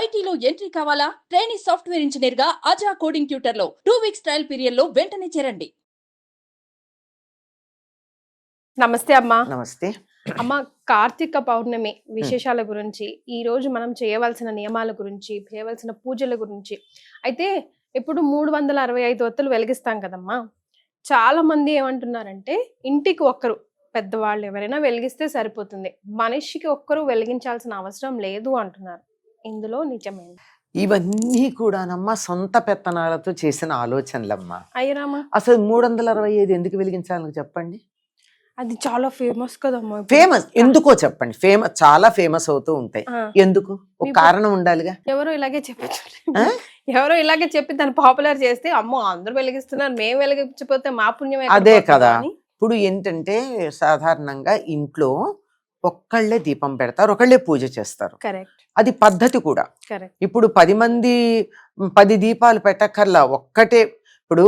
ఐటీలో ఎంట్రీ కావాలా? Trainee software ఇంజనీర్గా అజా కోడింగ్ ట్యూటర్లో టూ వీక్స్ ట్రయల్ పీరియడ్లో వెంటనే చేరండి. నమస్తే అమ్మా. నమస్తే. అమ్మ కార్తీక పౌర్ణమి విశేషాల గురించి ఈ రోజు మనం చేయవలసిన నియమాల గురించి చేయవలసిన పూజల గురించి. అయితే ఇప్పుడు మూడు వందల అరవై ఐదు ఒత్తులు వెలిగిస్తాం కదమ్మా. చాలా మంది ఏమంటున్నారంటే ఇంటికి ఒక్కరు పెద్దవాళ్ళు ఎవరైనా వెలిగిస్తే సరిపోతుంది. మనిషికి ఒక్కరు వెలిగించాల్సిన అవసరం లేదు అంటున్నారు. ఇందులో నిజమేంటి ఇవన్నీ కూడానమ్మా సొంత పెత్తనాలతో చేసిన ఆలోచనలమ్మా. అయ్యరామా అసలు మూడు వందల అరవై ఐదు ఎందుకు వెలిగించాలని చెప్పండి? అది చాలా ఫేమస్ కదమ్మా. ఫేమస్. ఎందుకో చెప్పండి. ఫేమస్ చాలా ఫేమస్ అవుతూ ఉంటాయి. ఎందుకు? ఒక కారణం ఉండాలిగా. ఎవరో ఇలాగే చెప్పచ్చు? ఎవరో ఇలాగే చెప్పి దాన్ని పాపులర్ చేస్తే అమ్మో అందరూ వెలిగిస్తున్నారు. మేము వెలిగించకపోతే మా పుణ్యం అదే కదా. ఇప్పుడు ఏంటంటే సాధారణంగా ఇంట్లో ఒక్కళ్ళే దీపం పెడతారు ఒకళ్ళే పూజ చేస్తారు. అది పద్ధతి కూడా. ఇప్పుడు పది మంది పది దీపాలు పెట్టక్కర్లా ఒక్కటే. ఇప్పుడు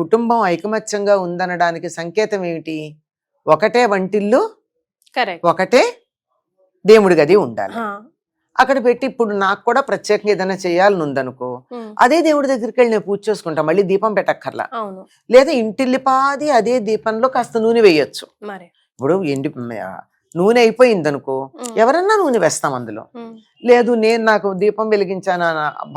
కుటుంబం ఐకమత్యంగా ఉందనడానికి సంకేతం ఏమిటి? ఒకటే వంటిల్లు ఒకటే దేవుడి గది ఉండాలి. అక్కడ పెట్టి ఇప్పుడు నాకు కూడా ప్రత్యేకంగా ఏదైనా చేయాలని ఉందనుకో అదే దేవుడి దగ్గరికి వెళ్ళి నేను పూజ చేసుకుంటా మళ్ళీ దీపం పెట్టక్కర్లా. లేదా ఇంటిల్లిపాది అదే దీపంలో కాస్త నూనె వేయొచ్చు. మరి. ఇప్పుడు ఎండి నూనె అయిపోయింది అనుకో ఎవరన్నా నూనె వేస్తాం అందులో. లేదు నేను నాకు దీపం వెలిగించాను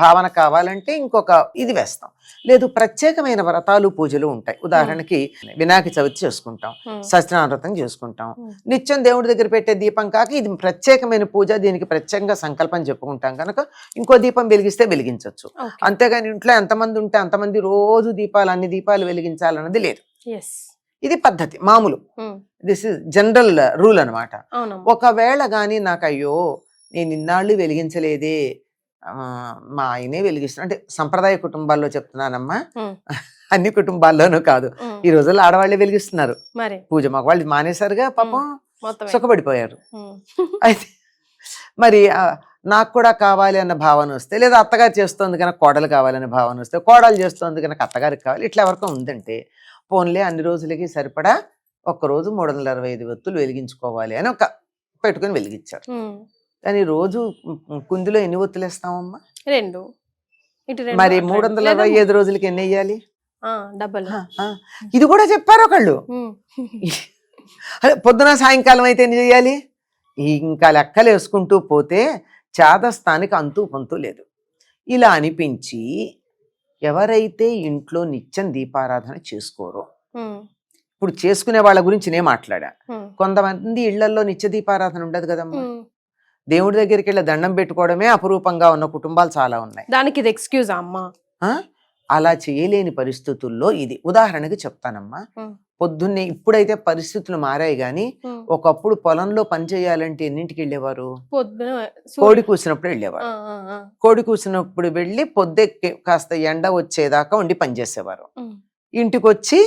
భావన కావాలంటే ఇంకొక ఇది వేస్తాం. లేదు ప్రత్యేకమైన వ్రతాలు పూజలు ఉంటాయి. ఉదాహరణకి వినాయక చవితి చేసుకుంటాం ఉమ్, సత్యనారాయణ వ్రతం చేసుకుంటాం. నిత్యం దేవుడి దగ్గర పెట్టే దీపం కాక ఇది ప్రత్యేకమైన పూజ దీనికి ప్రత్యేకంగా సంకల్పం చెప్పుకుంటాం కనుక ఇంకో దీపం వెలిగిస్తే వెలిగించవచ్చు అంతేగాని ఇంట్లో ఎంతమంది ఉంటే అంతమంది రోజు దీపాలు అన్ని దీపాలు వెలిగించాలన్నది లేదు. ఇది పద్ధతి మామూలు. దిస్ ఇస్ జనరల్ రూల్ అన్నమాట. అవునమ్మా. ఒకవేళ కానీ నాకు అయ్యో నేను ఇన్నాళ్ళు వెలిగించలేదే మా ఆయనే వెలిగిస్తున్నా అంటే సంప్రదాయ కుటుంబాల్లో చెప్తున్నానమ్మా. అన్ని కుటుంబాల్లోనూ కాదు. ఈ రోజుల్లో ఆడవాళ్ళే వెలిగిస్తున్నారు. పూజ మాకు వాళ్ళు మానేశారుగా పాపం సుఖపడిపోయారు. అయితే మరి నాకు కూడా కావాలి అన్న భావన వస్తే లేదా అత్తగారు చేస్తోంది కనుక కోడలు కావాలనే భావన వస్తే కోడలు చేస్తోంది కనుక అత్తగారికి కావాలి ఇట్లా ఎవరికో ఉందంటే పోన్లే అన్ని రోజులకి సరిపడా ఒక్కరోజు మూడు వందల అరవై ఐదు ఒత్తులు వెలిగించుకోవాలి అని ఒక పెట్టుకుని వెలిగించారు కానీ రోజు కుందిలో ఎన్ని ఒత్తులు వేస్తామమ్మా రెండు మరి మూడు. వందల అరవై ఐదు రోజులకి ఎన్ని వేయాలి డబల్. ఇది కూడా చెప్పారు ఒకళ్ళు. పొద్దున సాయంకాలం అయితే ఎన్ని చేయాలి? ఇంకా లెక్కలు వేసుకుంటూ పోతే చేదస్థానికి అంతు పొంతు లేదు. ఇలా అనిపించి ఎవరైతే ఇంట్లో నిత్యం దీపారాధన చేసుకోరో ఇప్పుడు చేసుకునే వాళ్ళ గురించి నేను మాట్లాడా. కొంతమంది ఇళ్ళలో నిత్య దీపారాధన ఉండదు కదమ్మా. దేవుడి దగ్గరికి వెళ్ళి దండం పెట్టుకోవడమే అపురూపంగా ఉన్న కుటుంబాలు చాలా ఉన్నాయి. దానికి ఇది ఎక్స్క్యూజ్ అమ్మా? అలా చేయలేని పరిస్థితుల్లో ఇది. ఉదాహరణకి చెప్తానమ్మా. పొద్దున్నే ఇప్పుడైతే పరిస్థితులు మారాయి గాని ఒకప్పుడు పొలంలో పని చేయాలంటే ఎన్నింటికి వెళ్ళేవారు? కోడి కూసినప్పుడు వెళ్ళేవారు. కోడి కూసినప్పుడు వెళ్ళి పొద్దెక్కి కాస్త ఎండ వచ్చేదాకా ఉండి పనిచేసేవారు ఇంటికి వచ్చి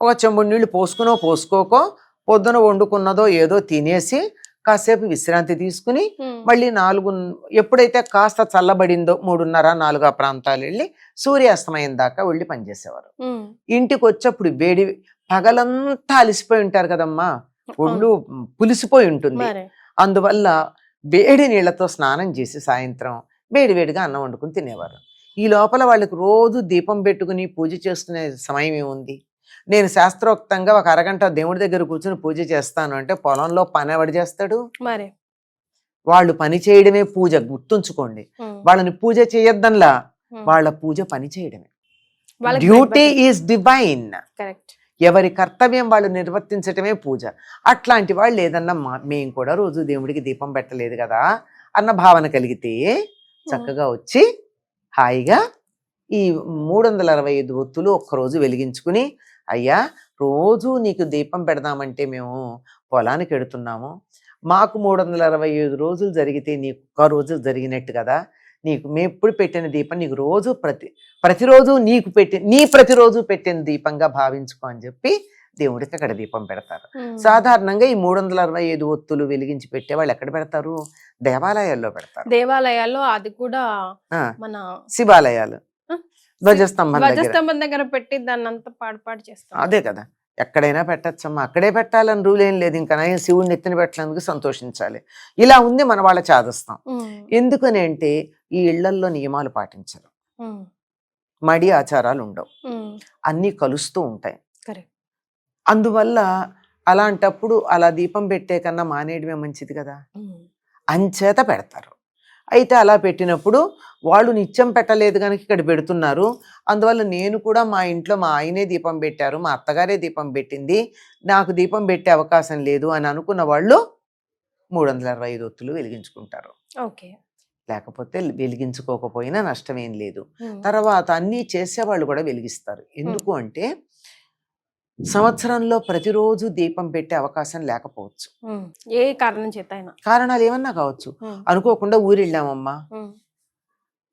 ఒక చెంబు నీళ్ళు పోసుకునో పోసుకోకో పొద్దున వండుకున్నదో ఏదో తినేసి కాసేపు విశ్రాంతి తీసుకుని మళ్ళీ నాలుగు ఎప్పుడైతే కాస్త చల్లబడిందో మూడున్నర నాలుగు ఆ ప్రాంతాలు వెళ్ళి సూర్యాస్తమయం దాకా వెళ్ళి పనిచేసేవారు. ఇంటికి వచ్చేప్పుడు వేడి పగలంతా అలిసిపోయి ఉంటారు కదమ్మా. ఒళ్ళు పులిసిపోయి ఉంటుంది. అందువల్ల వేడి నీళ్ళతో స్నానం చేసి సాయంత్రం వేడి వేడిగా అన్నం వండుకుని తినేవారు. ఈ లోపల వాళ్ళకి రోజు దీపం పెట్టుకుని పూజ చేసుకునే సమయం ఏముంది? నేను శాస్త్రోక్తంగా ఒక అరగంట దేవుడి దగ్గర కూర్చుని పూజ చేస్తాను అంటే పొలంలో పని ఎవడు చేస్తాడు? మరి. వాళ్ళు పని చేయడమే పూజ గుర్తుంచుకోండి. వాళ్ళని పూజ చేయొద్దన్లా. వాళ్ళ పూజ పని చేయడమే. Duty is divine. ఎవరి కర్తవ్యం వాళ్ళు నిర్వర్తించటమే పూజ. అట్లాంటి వాళ్ళు ఏదన్నా మా- మేము కూడా రోజు దేవుడికి దీపం పెట్టలేదు కదా అన్న భావన కలిగితే చక్కగా వచ్చి హాయిగా ఈ మూడు వందల అరవై ఐదు ఒత్తులు ఒక్కరోజు వెలిగించుకుని అయ్యా రోజు నీకు దీపం పెడదామంటే మేము పొలానికి ఎడుతున్నాము. మాకు మూడు వందల అరవై ఐదు రోజులు జరిగితే నీకు ఒక్క రోజు జరిగినట్టు కదా. నీకు మేము ఎప్పుడు పెట్టిన దీపం నీకు రోజు ప్రతి ప్రతిరోజు నీకు పెట్టి నీ ప్రతిరోజు పెట్టిన దీపంగా భావించుకో అని చెప్పి దేవుడికి అక్కడ దీపం పెడతారు. సాధారణంగా ఈ మూడు వందల అరవై ఐదు ఒత్తులు వెలిగించి పెట్టే వాళ్ళు ఎక్కడ పెడతారు? దేవాలయాల్లో పెడతారు. దేవాలయాల్లో అది కూడా మన శివాలయాలు. ధ్వజస్తంభం దగ్గర. ధ్వజస్తంభం దగ్గర పెట్టి దాన్ని అంతా పాడు పాడు చేస్తాం. అదే కదా. ఎక్కడైనా పెట్టచ్చమ్మా. అక్కడే పెట్టాలని రూల్ ఏం లేదు. ఇంకా నయం శివుడిని ఎత్తిన పెట్టినందుకు సంతోషించాలి. ఇలా ఉంది మన వాళ్ళ చాదస్తాం. ఎందుకని అంటే ఈ ఇళ్ళల్లో నియమాలు పాటించరు. మడి ఆచారాలు ఉండవు. అన్నీ కలుస్తూ ఉంటాయి. అందువల్ల అలాంటప్పుడు అలా దీపం పెట్టే కన్నా మానేయడమే మంచిది కదా. అంచేత పెడతారు. అయితే అలా పెట్టినప్పుడు వాళ్ళు నిత్యం పెట్టలేదు కనుక ఇక్కడ పెడుతున్నారు. అందువల్ల నేను కూడా మా ఇంట్లో మా ఆయనే దీపం పెట్టారు మా అత్తగారే దీపం పెట్టింది. నాకు దీపం పెట్టే అవకాశం లేదు అని అనుకున్న వాళ్ళు మూడు వందల అరవై ఐదు ఒత్తులు వెలిగించుకుంటారు. ఓకే. లేకపోతే వెలిగించుకోకపోయినా నష్టమేం లేదు. ఉమ్, తర్వాత అన్నీ చేసేవాళ్ళు కూడా వెలిగిస్తారు. ఎందుకు అంటే సంవత్సరంలో ప్రతిరోజు దీపం పెట్టే అవకాశం లేకపోవచ్చు. ఏ కారణం చేత కారణాలు ఏమన్నా కావచ్చు. అనుకోకుండా ఊరు వెళ్ళామమ్మా ఉమ్,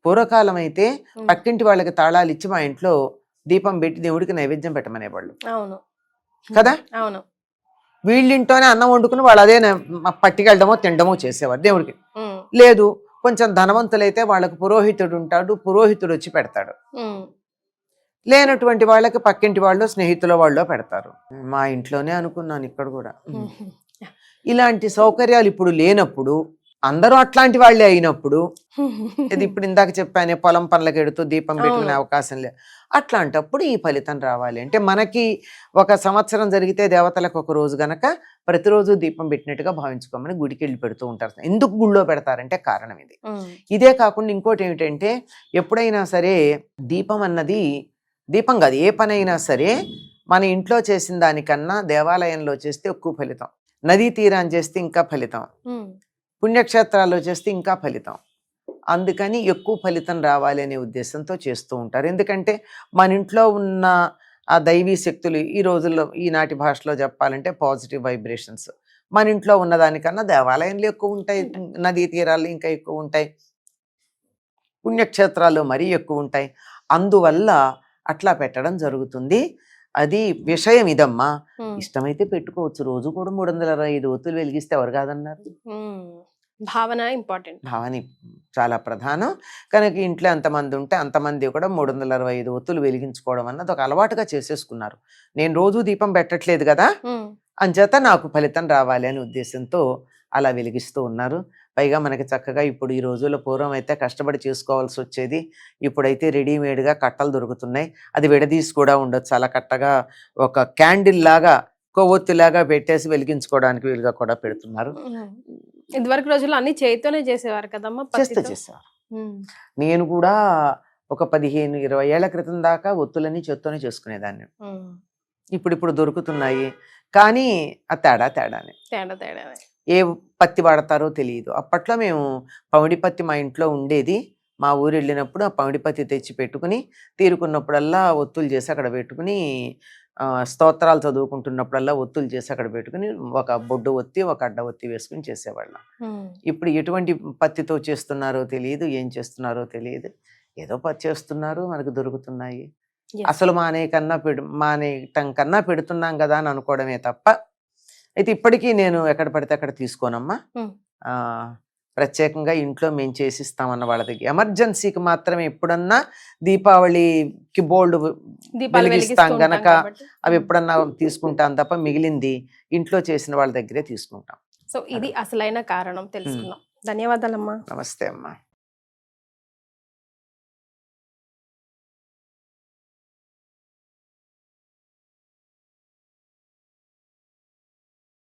పూర్వకాలం అయితే పక్కింటి వాళ్ళకి తాళాలు ఇచ్చి మా ఇంట్లో దీపం పెట్టి దేవుడికి నైవేద్యం పెట్టమనేవాళ్ళు. అవును. కదా? అవును. వీళ్ళింటోనే అన్నం వండుకుని వాళ్ళు అదే పట్టుకెళ్ళడమో తినడమో చేసేవారు దేవుడికి. లేదు కొంచెం ధనవంతులైతే వాళ్ళకి పురోహితుడు ఉంటాడు పురోహితుడు వచ్చి పెడతాడు. లేనటువంటి వాళ్ళకి పక్కింటి వాళ్ళు స్నేహితుల వాళ్ళు పెడతారు. మా ఇంట్లోనే అనుకున్నాను ఇక్కడ కూడా. ఇలాంటి సౌకర్యాలు ఇప్పుడు లేనప్పుడు అందరూ అట్లాంటి వాళ్ళే అయినప్పుడు ఇది ఇప్పుడు ఇందాక చెప్పానే పొలం పనులకు ఎడుతూ దీపం పెట్టుకునే. అవకాశం లేదు అట్లాంటప్పుడు ఈ ఫలితం రావాలి. అంటే మనకి ఒక సంవత్సరం జరిగితే దేవతలకు ఒక రోజు గనక ప్రతిరోజు దీపం పెట్టినట్టుగా భావించుకోమని గుడికి వెళ్ళి పెడుతూ ఉంటారు. ఎందుకు గుళ్ళో పెడతారంటే కారణం ఇది. ఇదే కాకుండా ఇంకోటి ఏమిటంటే ఎప్పుడైనా సరే దీపం అన్నది దీపం కాదు ఏ పనైనా సరే మన ఇంట్లో చేసిన దానికన్నా దేవాలయంలో చేస్తే ఎక్కువ ఫలితం. నదీ తీరాన్ని చేస్తే ఇంకా ఫలితం. పుణ్యక్షేత్రాల్లో చేస్తే ఇంకా ఫలితం. అందుకని ఎక్కువ ఫలితం రావాలి అనే ఉద్దేశంతో చేస్తూ ఉంటారు. ఎందుకంటే మన ఇంట్లో ఉన్న ఆ దైవీ శక్తులు ఈ రోజుల్లో ఈనాటి భాషలో చెప్పాలంటే పాజిటివ్ వైబ్రేషన్స్. మన ఇంట్లో ఉన్న దానికన్నా దేవాలయంలో ఎక్కువ ఉంటాయి నదీ తీరాలు ఇంకా ఎక్కువ ఉంటాయి. పుణ్యక్షేత్రాల్లో మరీ ఎక్కువ ఉంటాయి. అందువల్ల అట్లా పెట్టడం జరుగుతుంది. అది విషయం ఇదమ్మా. ఇష్టమైతే పెట్టుకోవచ్చు. రోజు కూడా మూడు వందల అరవై ఐదు ఒత్తులు వెలిగిస్తే ఎవరు కాదన్నారు. భావన ఇంపార్టెంట్. భావని చాలా ప్రధానం. కనుక ఇంట్లో ఎంతమంది ఉంటే అంతమంది కూడా మూడు వందల అరవై ఐదు ఒత్తులు వెలిగించుకోవడం అన్నది ఒక అలవాటుగా చేసేసుకున్నారు. నేను రోజు దీపం పెట్టట్లేదు కదా? అంచేత నాకు ఫలితం రావాలి అనే ఉద్దేశంతో అలా వెలిగిస్తూ ఉన్నారు. పైగా మనకి చక్కగా ఇప్పుడు ఈ రోజుల్లో పూర్వం అయితే కష్టపడి చేసుకోవాల్సి వచ్చేది ఇప్పుడైతే రెడీమేడ్గా కట్టలు దొరుకుతున్నాయి. అది విడదీసి కూడా ఉండొచ్చు. అలా కట్టగా ఒక క్యాండిల్ లాగా కొవ్వొత్తిలాగా పెట్టేసి వెలిగించుకోవడానికి వీలుగా కూడా పెడుతున్నారు. ఇదివరకు రోజుల్లో అన్ని చేతితోనే చేసేవారు కదమ్మా చేస్తూ. చేసేవారు. నేను కూడా ఒక పదిహేను ఇరవై ఏళ్ళ క్రితం దాకా ఒత్తులన్నీ చేత్తోనే చేసుకునేదాన్ని. ఇప్పుడు ఇప్పుడు దొరుకుతున్నాయి. కానీ ఆ తేడా తేడానే. తేడా తేడా ఏ పత్తి వాడతారో తెలియదు అప్పట్లో మేము పమిడి పత్తి మా ఇంట్లో ఉండేది. మా ఊరు వెళ్ళినప్పుడు ఆ పమిడి పత్తి తెచ్చి పెట్టుకుని తీరుకున్నప్పుడల్లా ఒత్తులు చేసి అక్కడ పెట్టుకుని స్తోత్రాలు చదువుకుంటున్నప్పుడల్లా ఒత్తులు చేసి అక్కడ పెట్టుకుని ఒక బొడ్డు ఒత్తి ఒక అడ్డ ఒత్తి వేసుకుని చేసేవాళ్ళం. ఇప్పుడు ఎటువంటి పత్తితో చేస్తున్నారో తెలియదు ఏం చేస్తున్నారో తెలియదు ఏదో పత్తి చేస్తున్నారు మనకు దొరుకుతున్నాయి. అసలు మానే కన్నా పెడు మానేయటం కన్నా పెడుతున్నాం కదా అని అనుకోవడమే తప్ప అయితే ఇప్పటికీ నేను ఎక్కడ పడితే అక్కడ తీసుకోనమ్మా. ప్రత్యేకంగా ఇంట్లో మేము చేసిస్తామన్న వాళ్ళ దగ్గర. ఎమర్జెన్సీకి మాత్రమే ఎప్పుడన్నా దీపావళికి బోల్డ్ వెలిగిస్తాం గనక. అవి ఎప్పుడన్నా తీసుకుంటాం తప్ప మిగిలింది ఇంట్లో చేసిన వాళ్ళ దగ్గరే తీసుకుంటాం. సో ఇది అసలైన కారణం తెలుసుకున్నాం ధన్యవాదాలమ్మా. నమస్తే అమ్మా.